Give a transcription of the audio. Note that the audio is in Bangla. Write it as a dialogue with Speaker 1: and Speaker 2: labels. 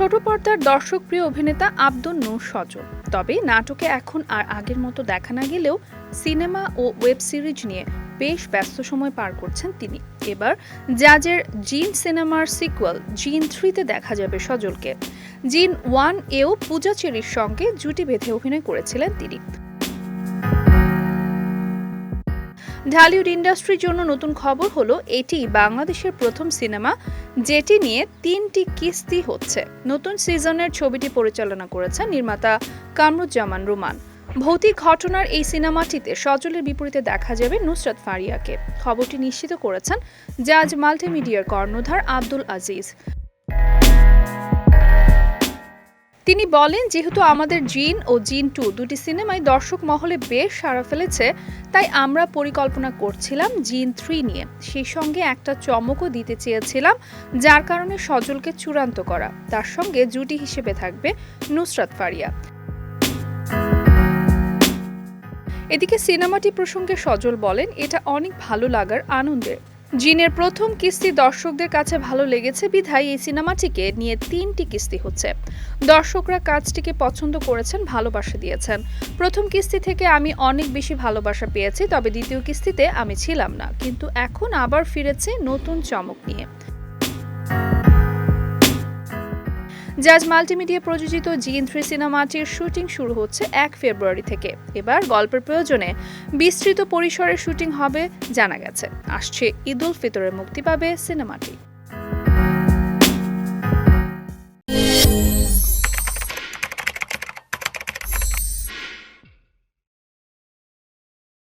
Speaker 1: ছোট পর্দার দর্শকপ্রিয় অভিনেতা আব্দুল নূর সজল। তবে নাটকে এখন আর আগের মতো দেখা না গেলেও সিনেমা ও ওয়েব সিরিজ নিয়ে বেশ ব্যস্ত সময় পার করছেন তিনি। এবার জাজের জিন সিনেমার সিকুয়াল, জিন থ্রিতে দেখা যাবে সজলকে। জিন ওয়ান এও পূজা চেরির সঙ্গে জুটি বেঁধে অভিনয় করেছিলেন তিনি। ঢালিউড ইন্ডাস্ট্রির জন্য নতুন খবর হলো, এটি বাংলাদেশের প্রথম সিনেমা, যেটি নিয়ে তিনটি কিস্তি হচ্ছে। নতুন সিজনের ছবিটি পরিচালনা করেছেন নির্মাতা কামরুজ্জামান রুমান। ভৌতিক ঘটনার এই সিনেমাটিতে সজলের বিপরীতে দেখা যাবে নুসরাত ফারিয়াকে। খবরটি নিশ্চিত করেছেন জাজ মাল্টিমিডিয়ার কর্ণধার আব্দুল আজিজ। তিনি বলেন, যেহেতু আমাদের জিন ও জিন টু দুটি সিনেমায় দর্শক মহলে বেশ সাড়া ফেলেছে, তাই আমরা পরিকল্পনা করছিলাম জিন থ্রি নিয়ে। সেই সঙ্গে একটা চমকও দিতে চেয়েছিলাম, যার কারণে সজলকে চূড়ান্ত করা। তার সঙ্গে জুটি হিসেবে থাকবে নুসরাত ফারিয়া। এদিকে সিনেমাটি প্রসঙ্গে সজল বলেন, এটা অনেক ভালো লাগার আনন্দের। জিনের প্রথম কিস্তি দর্শকদের কাছে ভালো লেগেছে বিধায় এই সিনেমাটিকে নিয়ে তিনটি কিস্তি হচ্ছে। দর্শকরা কাজটিকে পছন্দ করেছেন, ভালোবাসা দিয়েছেন। প্রথম কিস্তি থেকে আমি অনেক বেশি ভালোবাসা পেয়েছি, তবে দ্বিতীয় কিস্তিতে আমি ছিলাম না। কিন্তু এখন আবার ফিরেছে নতুন চমক নিয়ে। জাজ মাল্টিমিডিয়া প্রযোজিত জিন থ্রি সিনেমাটির শুটিং শুরু হচ্ছে এক ফেব্রুয়ারি থেকে। এবার গল্পের প্রয়োজনে বিস্তৃত পরিসরে শুটিং হবে, জানা গেছে। আসছে ঈদুল ফিতরে মুক্তি পাবে সিনেমাটি।